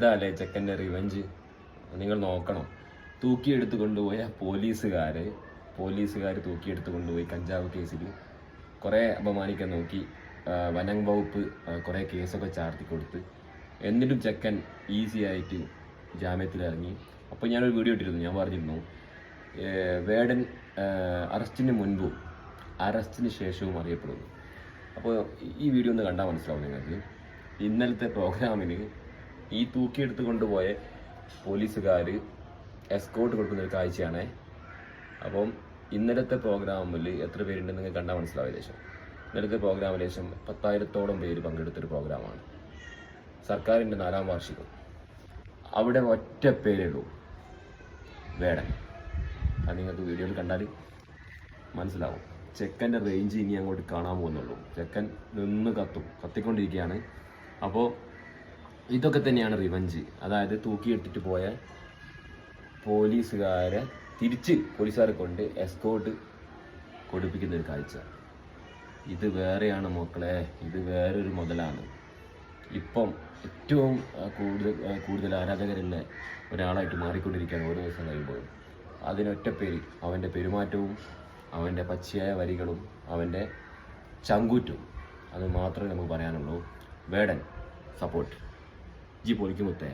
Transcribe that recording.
എന്താ അല്ലേ ചെക്കന്റെ റിവഞ്ച് നിങ്ങൾ നോക്കണം. തൂക്കിയെടുത്ത് കൊണ്ടുപോയ പോലീസുകാർ പോലീസുകാർ തൂക്കിയെടുത്ത് കൊണ്ടുപോയി കഞ്ചാവ് കേസിൽ കുറേ അപമാനിക്കാൻ നോക്കി. വനം വകുപ്പ് കുറേ കേസൊക്കെ ചാർത്തി കൊടുത്ത്. എന്നിട്ടും ചെക്കൻ ഈസി ആയിട്ട് ജാമ്യത്തിലിറങ്ങി. അപ്പോൾ ഞാനൊരു വീഡിയോ ഇട്ടിരുന്നു. ഞാൻ പറഞ്ഞിരുന്നു വേടൻ അറസ്റ്റിന് മുൻപും അറസ്റ്റിന് ശേഷവും അറിയപ്പെടുന്നു. അപ്പോൾ ഈ വീഡിയോ ഒന്ന് കണ്ടാൽ മനസ്സിലാവും നിങ്ങൾക്ക്. ഇന്നലത്തെ പ്രോഗ്രാമിന് ഈ തൂക്കിയെടുത്ത് കൊണ്ടുപോയ പോലീസുകാർ എസ്കോട്ട് കൊടുക്കുന്ന ഒരു കാഴ്ചയാണ്. അപ്പം ഇന്നലത്തെ പ്രോഗ്രാമിൽ എത്ര പേരുണ്ടെന്ന് നിങ്ങൾക്ക് കണ്ടാൽ മനസ്സിലാവും ഏകദേശം. ഇന്നലത്തെ പ്രോഗ്രാം ഏകദേശം പത്തായിരത്തോളം പേര് പങ്കെടുത്തൊരു പ്രോഗ്രാമാണ് സർക്കാരിന്റെ നാലാം വാർഷികം. അവിടെ ഒറ്റ പേരേ ഉള്ളൂ. വേടൻ. അത് നിങ്ങൾക്ക് വീഡിയോയിൽ കണ്ടാൽ മനസ്സിലാവും. ചെക്കന്റെ റേഞ്ച് ഇനി അങ്ങോട്ട് കാണാൻ പോകുന്നുള്ളൂ. ചെക്കൻ നിന്ന് കത്തും. കത്തിക്കൊണ്ടിരിക്കുകയാണ്. അപ്പോൾ ഇതൊക്കെ തന്നെയാണ് റിവഞ്ച്. അതായത് തൂക്കിയിട്ടിട്ട് പോയ പോലീസുകാരെ തിരിച്ച് പോലീസുകാരെ കൊണ്ട് എസ്കോട്ട് കൊടുപ്പിക്കുന്ന ഒരു കാഴ്ച. ഇത് വേറെയാണ് മക്കളെ. ഇത് വേറൊരു മുതലാണ്. ഇപ്പം ഏറ്റവും കൂടുതൽ കൂടുതൽ ആരാധകരുള്ള ഒരാളായിട്ട് മാറിക്കൊണ്ടിരിക്കുകയാണ് ഓരോ ദിവസം കഴിയുമ്പോഴും. അതിനൊറ്റ പേര് അവന്റെ പെരുമാറ്റവും അവന്റെ പച്ചയായ വരികളും അവന്റെ ചങ്കൂറ്റും അത് മാത്രമേ നമുക്ക് പറയാനുള്ളൂ. വേടൻ സപ്പോർട്ട് ജി പൊളിക്കുമുത്തേ